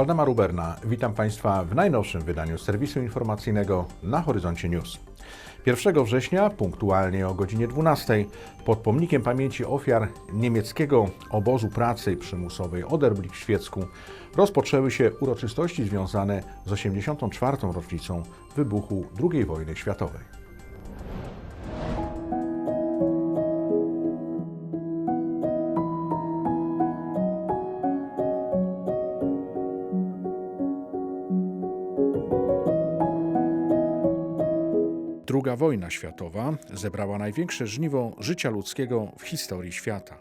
Waldemar Uberna, witam Państwa w najnowszym wydaniu serwisu informacyjnego na Horyzoncie News. 1 września, punktualnie o godzinie 12, pod pomnikiem pamięci ofiar niemieckiego obozu pracy przymusowej Oderblick-Świecku rozpoczęły się uroczystości związane z 84. rocznicą wybuchu II wojny światowej. Druga wojna światowa zebrała największe żniwo życia ludzkiego w historii świata.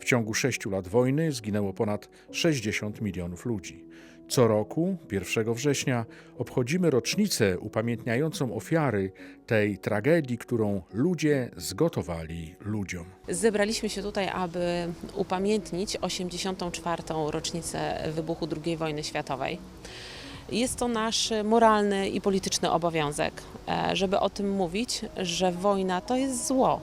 W ciągu sześciu lat wojny zginęło ponad 60 milionów ludzi. Co roku, 1 września, obchodzimy rocznicę upamiętniającą ofiary tej tragedii, którą ludzie zgotowali ludziom. Zebraliśmy się tutaj, aby upamiętnić 84. rocznicę wybuchu II wojny światowej. Jest to nasz moralny i polityczny obowiązek, e, żeby o tym mówić, że wojna to jest zło.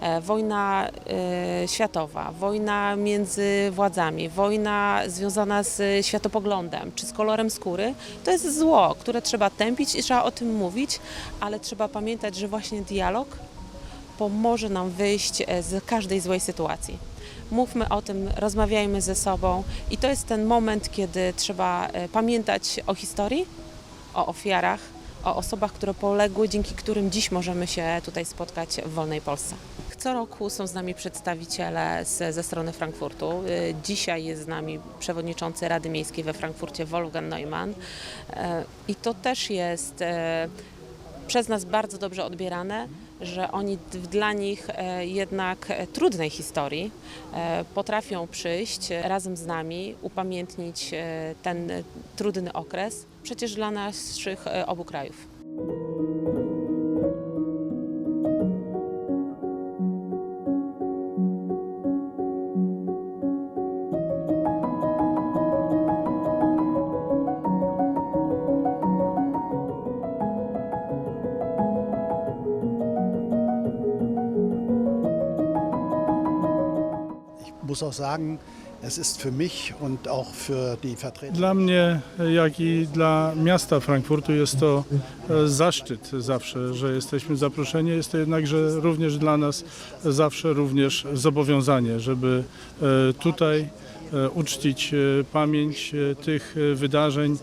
E, Wojna e, światowa, wojna między władzami, wojna związana z światopoglądem czy z kolorem skóry, to jest zło, które trzeba tępić i trzeba o tym mówić, ale trzeba pamiętać, że właśnie dialog pomoże nam wyjść z każdej złej sytuacji. Mówmy o tym, rozmawiajmy ze sobą i to jest ten moment, kiedy trzeba e, pamiętać o historii, o ofiarach, o osobach, które poległy, dzięki którym dziś możemy się tutaj spotkać w wolnej Polsce. Co roku są z nami przedstawiciele z, ze strony Frankfurtu. E, Dzisiaj jest z nami przewodniczący Rady Miejskiej we Frankfurcie Wolfgang Neumann E, i to też jest przez nas bardzo dobrze odbierane, że oni d- dla nich e, jednak e, trudnej historii e, potrafią przyjść razem z nami, upamiętnić ten trudny okres, przecież dla naszych obu krajów. Sagen, es ist für mich und auch für die Vertreter Dla mnie, jak i dla miasta Frankfurtu jest to e, zaszczyt zawsze, że jesteśmy zaproszeni. Jest to jednakże również dla nas zawsze również zobowiązanie, żeby e, tutaj e, uczcić pamięć tych wydarzeń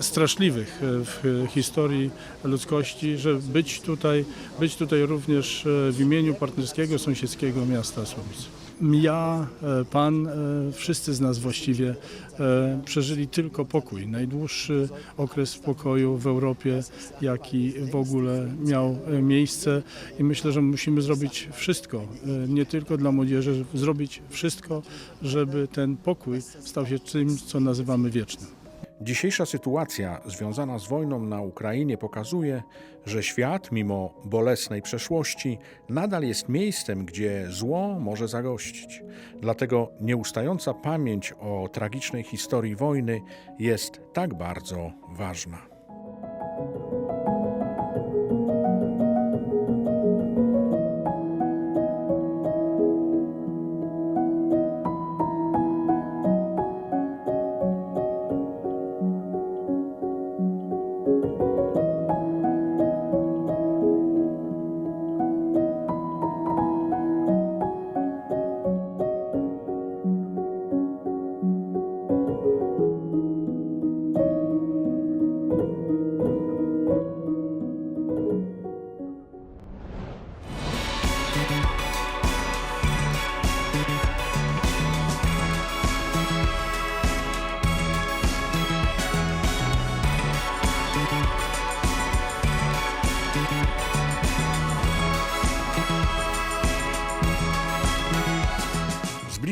straszliwych w historii ludzkości, że być tutaj, być tutaj również w imieniu partnerskiego, sąsiedzkiego miasta Słubic. Ja, e, Pan, e, wszyscy z nas właściwie e, przeżyli tylko pokój. Najdłuższy okres pokoju w Europie, jaki w ogóle miał miejsce i myślę, że musimy zrobić wszystko, nie tylko dla młodzieży, zrobić wszystko, żeby ten pokój stał się czymś, co nazywamy wiecznym. Dzisiejsza sytuacja związana z wojną na Ukrainie pokazuje, że świat, mimo bolesnej przeszłości, nadal jest miejscem, gdzie zło może zagościć. Dlatego nieustająca pamięć o tragicznej historii wojny jest tak bardzo ważna.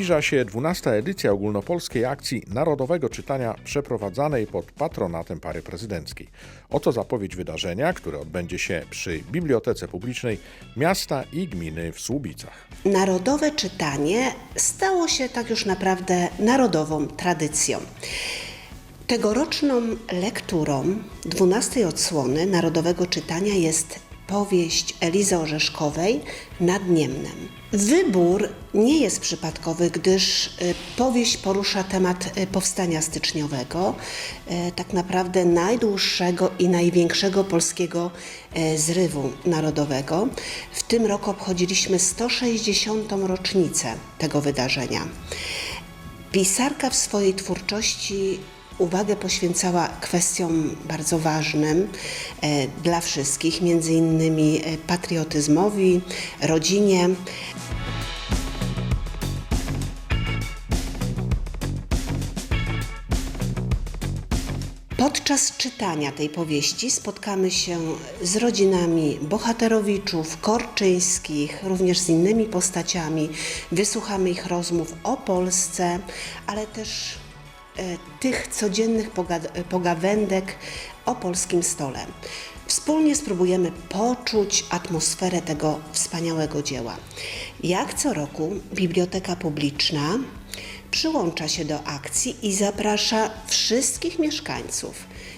Zbliża się 12. edycja ogólnopolskiej akcji Narodowego Czytania przeprowadzanej pod patronatem pary prezydenckiej. Oto zapowiedź wydarzenia, które odbędzie się przy Bibliotece Publicznej Miasta i Gminy w Słubicach. Narodowe czytanie stało się tak już naprawdę narodową tradycją. Tegoroczną lekturą 12 odsłony Narodowego Czytania jest powieść Elizy Orzeszkowej Nad Niemnem. Wybór nie jest przypadkowy, gdyż y, powieść porusza temat y, powstania styczniowego, y, tak naprawdę najdłuższego i największego polskiego zrywu narodowego. W tym roku obchodziliśmy 160. rocznicę tego wydarzenia. Pisarka w swojej twórczości uwagę poświęcała kwestiom bardzo ważnym e, dla wszystkich, między innymi e, patriotyzmowi, rodzinie. Podczas czytania tej powieści spotkamy się z rodzinami bohaterowiczów, korczyńskich, również z innymi postaciami. Wysłuchamy ich rozmów o Polsce, ale też tych codziennych poga- pogawędek o polskim stole. Wspólnie spróbujemy poczuć atmosferę tego wspaniałego dzieła. Jak co roku Biblioteka Publiczna przyłącza się do akcji i zaprasza wszystkich mieszkańców,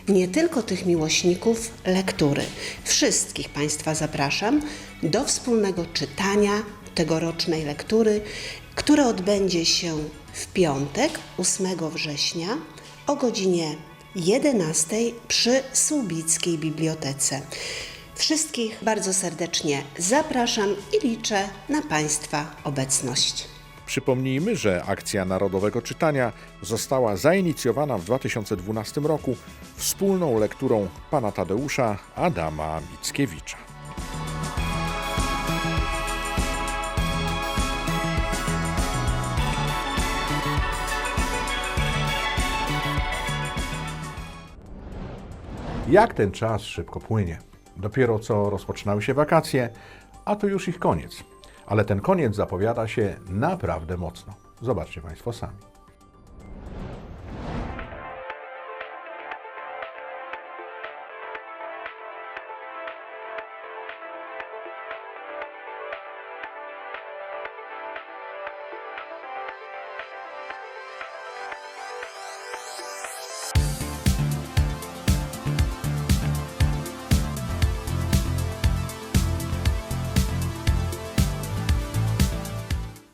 nie tylko tych miłośników lektury. Wszystkich Państwa zapraszam do wspólnego czytania tegorocznej lektury, które odbędzie się w piątek 8 września o godzinie 11 przy Słubickiej Bibliotece. Wszystkich bardzo serdecznie zapraszam i liczę na Państwa obecność. Przypomnijmy, że akcja Narodowego Czytania została zainicjowana w 2012 roku wspólną lekturą pana Tadeusza Adama Mickiewicza. Jak ten czas szybko płynie. Dopiero co rozpoczynały się wakacje, a to już ich koniec. Ale ten koniec zapowiada się naprawdę mocno. Zobaczcie Państwo sami.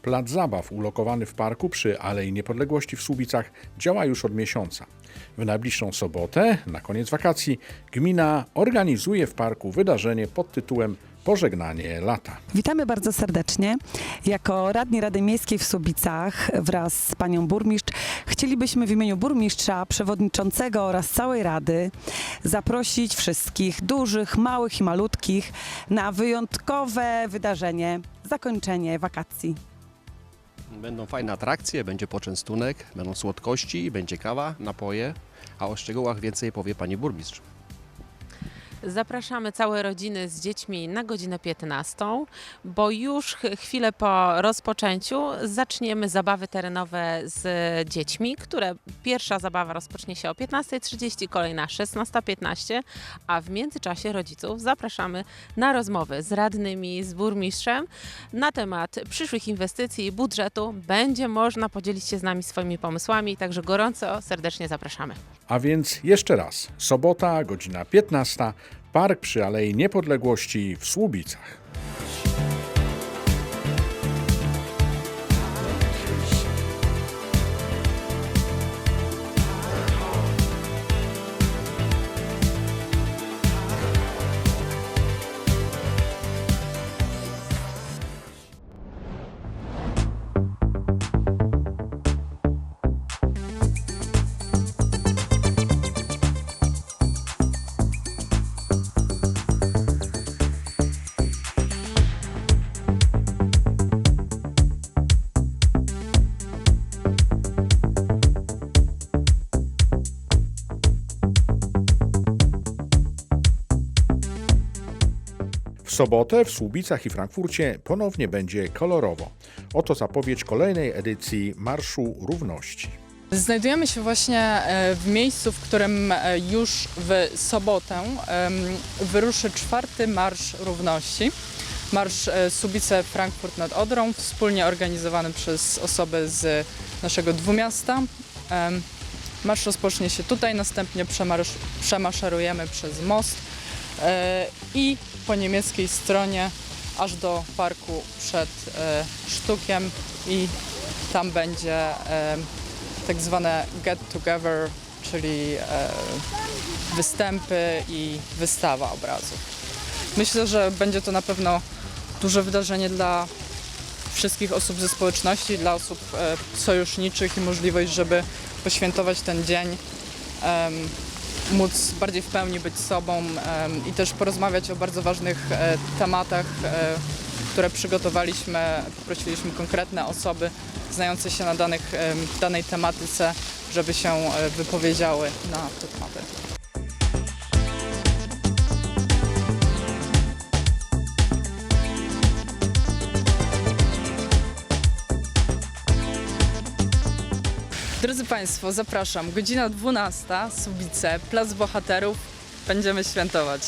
Plac zabaw ulokowany w parku przy Alei Niepodległości w Słubicach działa już od miesiąca. W najbliższą sobotę, na koniec wakacji, gmina organizuje w parku wydarzenie pod tytułem Pożegnanie lata. Witamy bardzo serdecznie. Jako radni Rady Miejskiej w Słubicach wraz z panią burmistrz chcielibyśmy w imieniu burmistrza, przewodniczącego oraz całej Rady zaprosić wszystkich, dużych, małych i malutkich, na wyjątkowe wydarzenie, zakończenie wakacji. Będą fajne atrakcje, będzie poczęstunek, będą słodkości, będzie kawa, napoje, a o szczegółach więcej powie pani burmistrz. Zapraszamy całe rodziny z dziećmi na godzinę 15, bo już ch- chwilę po rozpoczęciu zaczniemy zabawy terenowe z dziećmi, które pierwsza zabawa rozpocznie się o 15.30, kolejna 16.15, a w międzyczasie rodziców zapraszamy na rozmowy z radnymi, z burmistrzem na temat przyszłych inwestycji i budżetu. Będzie można podzielić się z nami swoimi pomysłami, także gorąco serdecznie zapraszamy. A więc jeszcze raz, sobota, godzina 15, park przy Alei Niepodległości w Słubicach. Sobotę w Słubicach i Frankfurcie ponownie będzie kolorowo. Oto zapowiedź kolejnej edycji Marszu Równości. Znajdujemy się właśnie e, w miejscu, w którym e, już w sobotę wyruszy czwarty Marsz Równości. Marsz e, Subice-Frankfurt nad Odrą, wspólnie organizowany przez osoby z naszego dwumiasta. Marsz rozpocznie się tutaj, następnie przemaszerujemy przez most i po niemieckiej stronie aż do parku przed e, Sztukiem i tam będzie e, tak zwane get together, czyli e, występy i wystawa obrazów. Myślę, że będzie to na pewno duże wydarzenie dla wszystkich osób ze społeczności, dla osób e, sojuszniczych i możliwość, żeby poświętować ten dzień, móc bardziej w pełni być sobą i też porozmawiać o bardzo ważnych e, tematach, e, które przygotowaliśmy. Poprosiliśmy konkretne osoby znające się na danych, danej tematyce, żeby się e, wypowiedziały na te tematy. Państwo, zapraszam. Godzina 12, Subice, Plac Bohaterów. Będziemy świętować.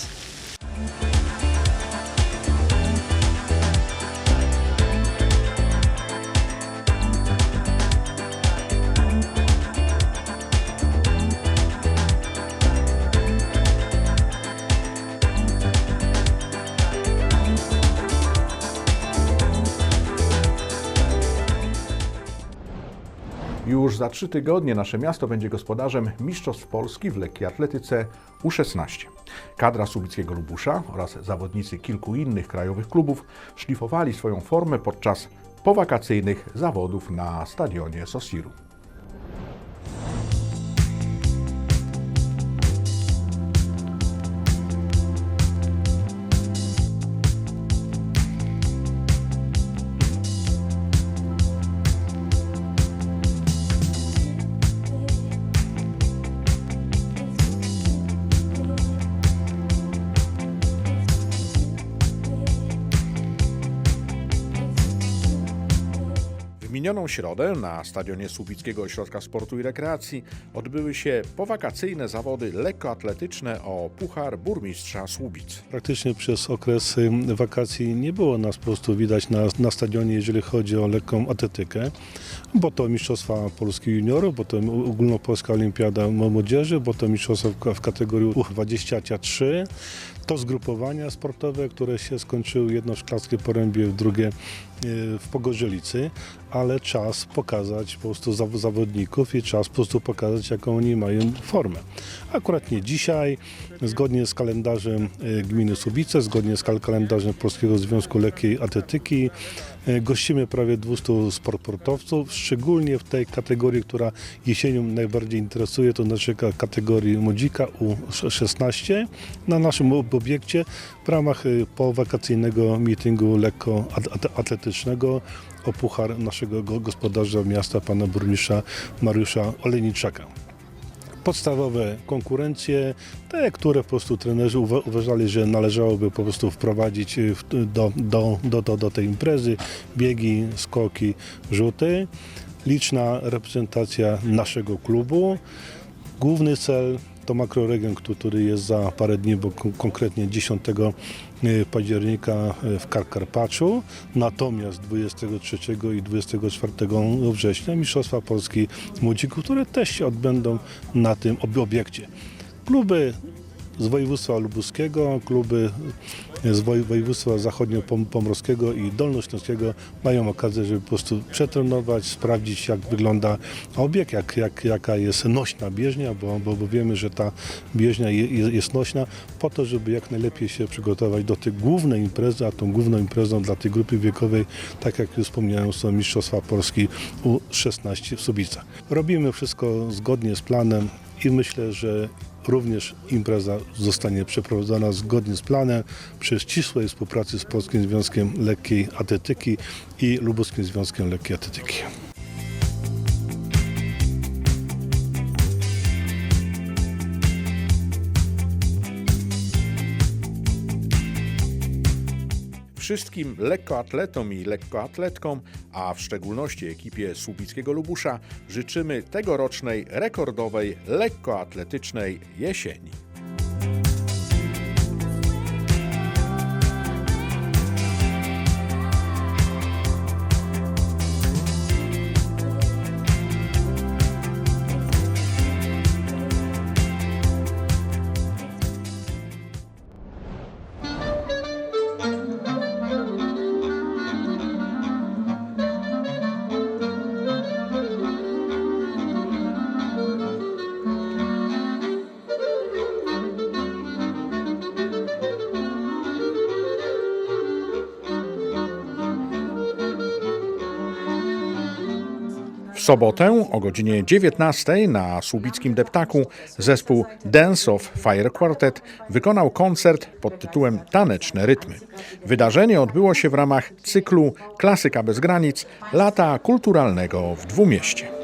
Już za trzy tygodnie nasze miasto będzie gospodarzem Mistrzostw Polski w lekkiej atletyce U16. Kadra Subickiego Lubusza oraz zawodnicy kilku innych krajowych klubów szlifowali swoją formę podczas powakacyjnych zawodów na stadionie Sosiru. Minioną środę na stadionie Słubickiego Ośrodka Sportu i Rekreacji odbyły się powakacyjne zawody lekkoatletyczne o Puchar Burmistrza Słubic. Praktycznie przez okres wakacji nie było nas po prostu widać na, na stadionie, jeżeli chodzi o lekką atletykę, bo to Mistrzostwa Polski Juniorów, bo to Ogólnopolska Olimpiada Młodzieży, bo to Mistrzostwa w kategorii U23, to zgrupowania sportowe, które się skończyły jedno w Szklarskiej Porębie, drugie y, w Pogorzylicy, ale czas pokazać po prostu zaw- zawodników i czas po prostu pokazać, jaką oni mają formę. Akurat nie dzisiaj, zgodnie z kalendarzem y, gminy Subice, zgodnie z kal- kalendarzem Polskiego Związku Lekkiej Atletyki, gościmy prawie 200 sportowców, szczególnie w tej kategorii, która jesienią najbardziej interesuje, to znaczy ka- kategorii młodzika U16 na naszym ob- obiekcie w ramach y, powakacyjnego meetingu lekkoatletycznego o puchar naszego go- gospodarza miasta, pana burmistrza Mariusza Olejniczaka podstawowe konkurencje, te, które po prostu trenerzy uwa- uważali, że należałoby po prostu wprowadzić y, do, do, do, do, do tej imprezy. Biegi, skoki, rzuty. Liczna reprezentacja naszego klubu. Główny cel to makroregion, który jest za parę dni, bo kon- konkretnie 10 y, października w Karkarpaczu. Natomiast 23 i 24 września Mistrzostwa Polski Młodzików, które też się odbędą na tym ob- obiekcie. Kluby z województwa lubuskiego, kluby z woj- województwa zachodnio-pomorskiego i dolnośląskiego mają okazję, żeby po prostu przetrenować, sprawdzić jak wygląda obiekt, jak, jak, jaka jest nośna bieżnia, bo, bo, bo wiemy, że ta bieżnia je, jest nośna po to, żeby jak najlepiej się przygotować do tej głównej imprezy, a tą główną imprezą dla tej grupy wiekowej, tak jak już wspomniałem, są Mistrzostwa Polski U16 w Subicach. Robimy wszystko zgodnie z planem i myślę, że również impreza zostanie przeprowadzona zgodnie z planem przy ścisłej współpracy z Polskim Związkiem Lekkiej Atletyki i Lubuskim Związkiem Lekkiej Atletyki. Wszystkim lekkoatletom i lekkoatletkom, a w szczególności ekipie Słubickiego Lubusza, życzymy tegorocznej rekordowej lekkoatletycznej jesieni. Sobotę o godzinie 19 na Słubickim Deptaku zespół Dance of Fire Quartet wykonał koncert pod tytułem Taneczne Rytmy. Wydarzenie odbyło się w ramach cyklu Klasyka bez granic Lata Kulturalnego w Dwumieście.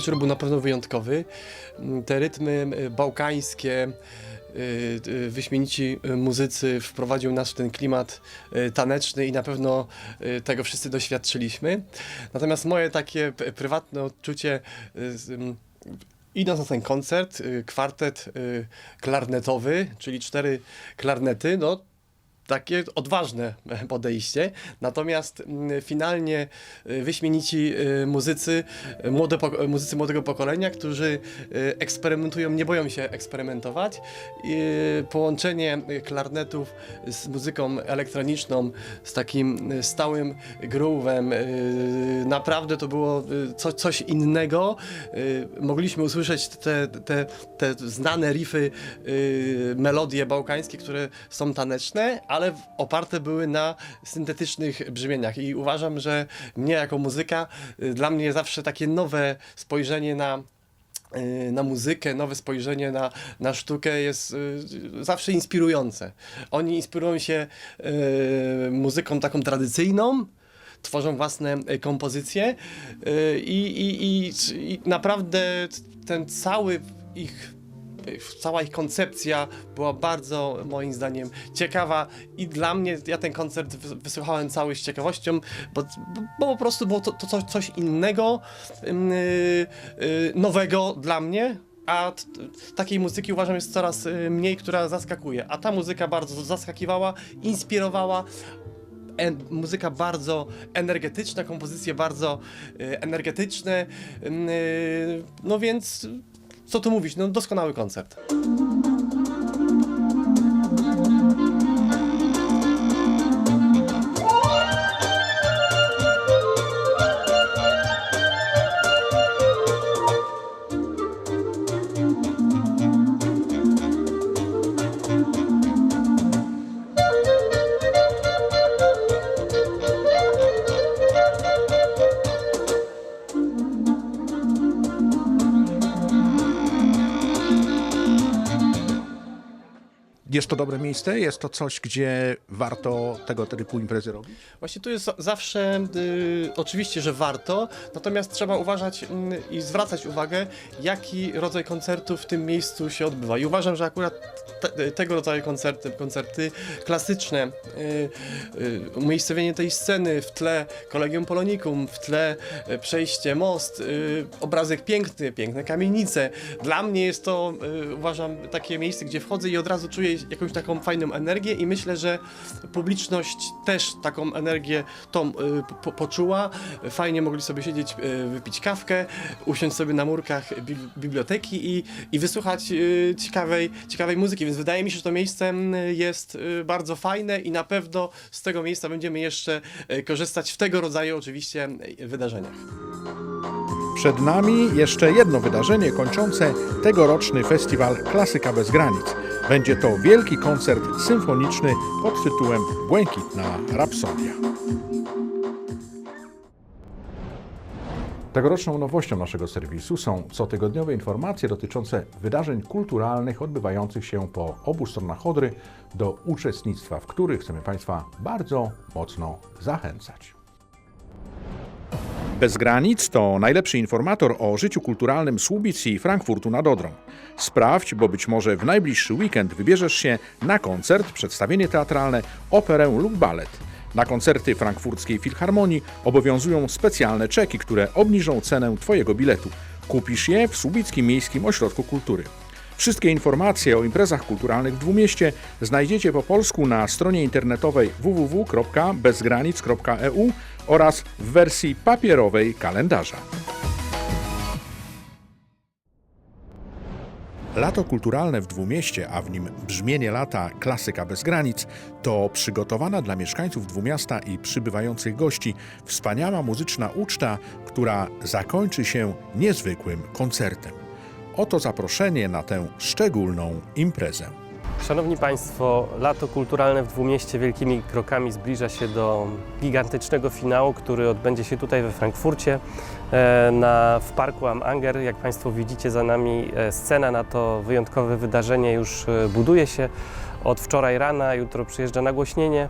Wieczór był na pewno wyjątkowy. Te rytmy bałkańskie, y, y, wyśmienici y, muzycy wprowadził nas w ten klimat taneczny i na pewno tego wszyscy doświadczyliśmy. Natomiast moje takie prywatne odczucie Idąc na ten koncert, kwartet klarnetowy, czyli cztery klarnety, no takie odważne podejście. Natomiast mm, finalnie y, wyśmienici y, muzycy, y, młode, muzycy młodego pokolenia, którzy eksperymentują, nie boją się eksperymentować. Połączenie klarnetów z muzyką elektroniczną, z takim stałym groove'em, naprawdę to było co, coś innego. Mogliśmy usłyszeć te, te, te znane riffy, melodie bałkańskie, które są taneczne, ale w- oparte były na syntetycznych brzmieniach i uważam, że mnie jako muzyka, y, dla mnie zawsze takie nowe spojrzenie na y, na muzykę, nowe spojrzenie na, na sztukę jest y, zawsze inspirujące. Oni inspirują się y, muzyką taką tradycyjną, tworzą własne y, kompozycje y, i, i, i naprawdę ten cały ich cała ich koncepcja była bardzo moim zdaniem ciekawa i dla mnie, ja ten koncert wys- wysłuchałem cały z ciekawością, bo, bo po prostu było to, to coś, innego, ym, y, y, nowego dla mnie, a takiej muzyki uważam jest coraz y, mniej, która zaskakuje, a ta muzyka bardzo zaskakiwała, inspirowała, en, muzyka bardzo energetyczna, kompozycje bardzo y, energetyczne, no więc co tu mówić, no doskonały koncert. Jest to dobre miejsce? Jest to coś, gdzie warto tego typu imprezy robić? Właśnie tu jest za- zawsze, y, oczywiście, że warto, natomiast trzeba uważać mm, i zwracać uwagę, jaki rodzaj koncertu w tym miejscu się odbywa. I uważam, że akurat te, tego rodzaju koncerty, koncerty klasyczne, y, y, umiejscowienie tej sceny, w tle Kolegium Polonikum, w tle y, przejście, most, y, obrazek piękny, piękne kamienice. Dla mnie jest to, y, uważam, takie miejsce, gdzie wchodzę i od razu czuję jakąś taką fajną energię i myślę, że publiczność też taką energię tą y, po, poczuła. Fajnie mogli sobie siedzieć, y, wypić kawkę, usiąść sobie na murkach bib- biblioteki i, i wysłuchać y, ciekawej, ciekawej muzyki, więc wydaje mi się, że to miejsce jest bardzo fajne i na pewno z tego miejsca będziemy jeszcze korzystać w tego rodzaju oczywiście wydarzeniach. Przed nami jeszcze jedno wydarzenie kończące tegoroczny festiwal Klasyka bez granic. Będzie to wielki koncert symfoniczny pod tytułem Błękitna Rapsodia. Tegoroczną nowością naszego serwisu są cotygodniowe informacje dotyczące wydarzeń kulturalnych odbywających się po obu stronach Odry, do uczestnictwa w których chcemy Państwa bardzo mocno zachęcać. Bez granic to najlepszy informator o życiu kulturalnym Słubic i Frankfurtu nad Odrą. Sprawdź, bo być może w najbliższy weekend wybierzesz się na koncert, przedstawienie teatralne, operę lub balet. Na koncerty frankfurckiej Filharmonii obowiązują specjalne czeki, które obniżą cenę Twojego biletu. Kupisz je w Słubickim Miejskim Ośrodku Kultury. Wszystkie informacje o imprezach kulturalnych w Dwumieście znajdziecie po polsku na stronie internetowej www.bezgranic.eu oraz w wersji papierowej kalendarza. Lato kulturalne w Dwumieście, a w nim brzmienie lata klasyka bez granic, to przygotowana dla mieszkańców Dwumiasta i przybywających gości wspaniała muzyczna uczta, która zakończy się niezwykłym koncertem. Oto zaproszenie na tę szczególną imprezę. Szanowni Państwo, lato kulturalne w Dwumieście wielkimi krokami zbliża się do gigantycznego finału, który odbędzie się tutaj we Frankfurcie e, na, w parku Am Anger. Jak Państwo widzicie za nami e, scena na to wyjątkowe wydarzenie już e, buduje się od wczoraj rana, jutro przyjeżdża nagłośnienie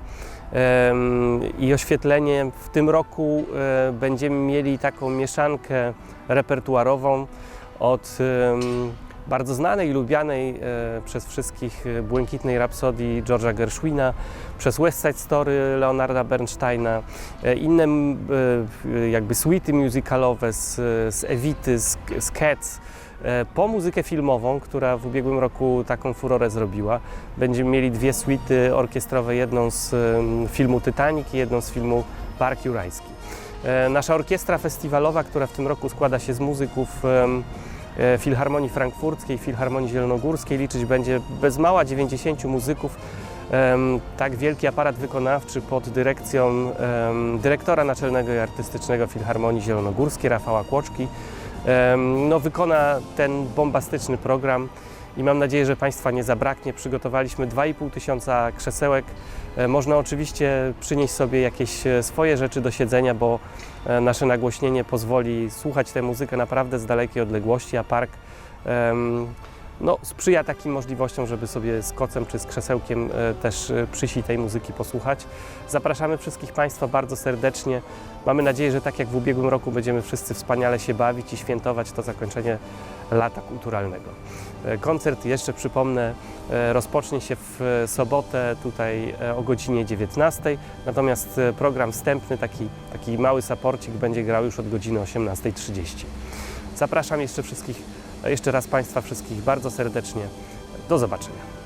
i oświetlenie. W tym roku będziemy mieli taką mieszankę repertuarową od bardzo znanej i lubianej e, przez wszystkich e, błękitnej rapsodii George'a Gershwina, przez West Side Story Leonarda Bernsteina, e, inne jakby suity musicalowe z, z Evity, z, z Cats, po muzykę filmową, która w ubiegłym roku taką furorę zrobiła. Będziemy mieli dwie suity orkiestrowe, jedną z filmu Titanic i jedną z filmu Park Jurajski. E, Nasza orkiestra festiwalowa, która w tym roku składa się z muzyków e, Filharmonii Frankfurckiej, Filharmonii Zielonogórskiej, liczyć będzie bez mała 90 muzyków. Tak wielki aparat wykonawczy pod dyrekcją dyrektora naczelnego i artystycznego Filharmonii Zielonogórskiej, Rafała Kłoczki, no, wykona ten bombastyczny program i mam nadzieję, że Państwa nie zabraknie. Przygotowaliśmy 2,5 tysiąca krzesełek. E, Można oczywiście przynieść sobie jakieś e, swoje rzeczy do siedzenia, bo e, nasze nagłośnienie pozwoli słuchać tę muzykę naprawdę z dalekiej odległości, a park no, sprzyja takim możliwościom, żeby sobie z kocem czy z krzesełkiem też e, przyjść i tej muzyki posłuchać. Zapraszamy wszystkich Państwa bardzo serdecznie. Mamy nadzieję, że tak jak w ubiegłym roku będziemy wszyscy wspaniale się bawić i świętować to zakończenie lata kulturalnego. E, Koncert, jeszcze przypomnę, e, rozpocznie się w sobotę tutaj e, o godzinie 19, natomiast program wstępny, taki, taki mały saporcik będzie grał już od godziny 18.30. Zapraszam jeszcze wszystkich, jeszcze raz Państwa wszystkich bardzo serdecznie. Do zobaczenia.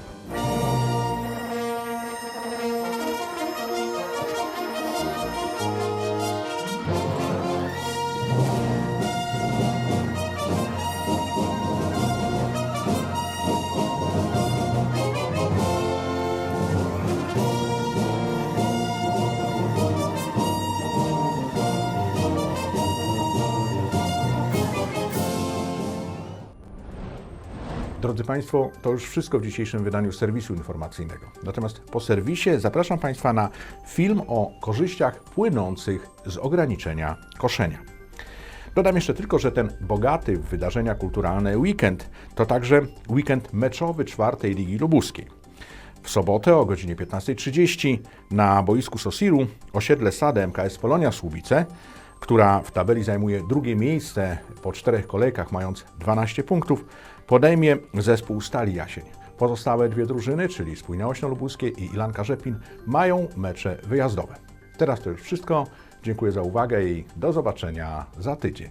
Drodzy Państwo, to już wszystko w dzisiejszym wydaniu serwisu informacyjnego. Natomiast po serwisie zapraszam Państwa na film o korzyściach płynących z ograniczenia koszenia. Dodam jeszcze tylko, że ten bogaty w wydarzenia kulturalne weekend to także weekend meczowy czwartej Ligi Lubuskiej. W sobotę o godzinie 15.30 na boisku Sosiru osiedle Sade MKS Polonia Słubice, która w tabeli zajmuje drugie miejsce po czterech kolejkach, mając 12 punktów, podejmie zespół Stali Jasień. Pozostałe dwie drużyny, czyli Spójne Ośno Lubuskie i Ilanka Rzepin, mają mecze wyjazdowe. Teraz to już wszystko. Dziękuję za uwagę i do zobaczenia za tydzień.